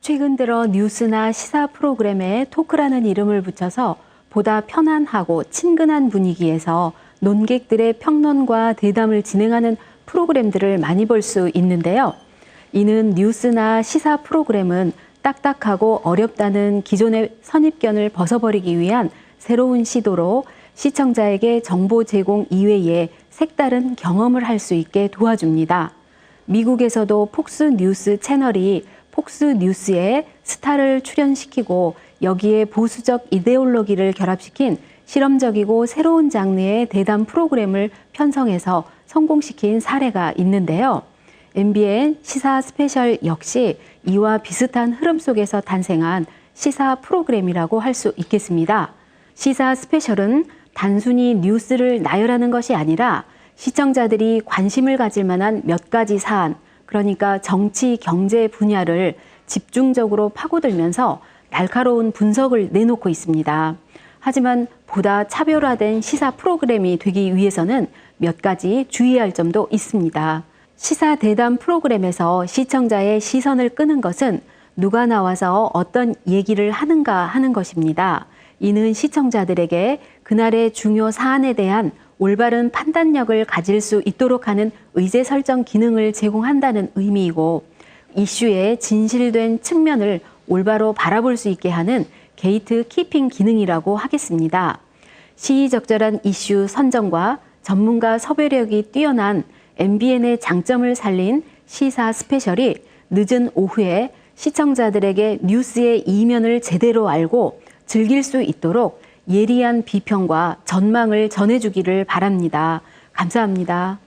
최근 들어 뉴스나 시사 프로그램에 토크라는 이름을 붙여서 보다 편안하고 친근한 분위기에서 논객들의 평론과 대담을 진행하는 프로그램들을 많이 볼 수 있는데요. 이는 뉴스나 시사 프로그램은 딱딱하고 어렵다는 기존의 선입견을 벗어버리기 위한 새로운 시도로 시청자에게 정보 제공 이외에 색다른 경험을 할 수 있게 도와줍니다. 미국에서도 폭스 뉴스 채널이 폭스 뉴스에 스타를 출연시키고 여기에 보수적 이데올로기를 결합시킨 실험적이고 새로운 장르의 대담 프로그램을 편성해서 성공시킨 사례가 있는데요. MBN 시사 스페셜 역시 이와 비슷한 흐름 속에서 탄생한 시사 프로그램이라고 할 수 있겠습니다. 시사 스페셜은 단순히 뉴스를 나열하는 것이 아니라 시청자들이 관심을 가질 만한 몇 가지 사안, 그러니까 정치, 경제 분야를 집중적으로 파고들면서 날카로운 분석을 내놓고 있습니다. 하지만 보다 차별화된 시사 프로그램이 되기 위해서는 몇 가지 주의할 점도 있습니다. 시사 대담 프로그램에서 시청자의 시선을 끄는 것은 누가 나와서 어떤 얘기를 하는가 하는 것입니다. 이는 시청자들에게 그날의 중요 사안에 대한 올바른 판단력을 가질 수 있도록 하는 의제 설정 기능을 제공한다는 의미이고 이슈의 진실된 측면을 올바로 바라볼 수 있게 하는 게이트 키핑 기능이라고 하겠습니다. 시의적절한 이슈 선정과 전문가 섭외력이 뛰어난 MBN의 장점을 살린 시사 스페셜이 늦은 오후에 시청자들에게 뉴스의 이면을 제대로 알고 즐길 수 있도록 예리한 비평과 전망을 전해주기를 바랍니다. 감사합니다.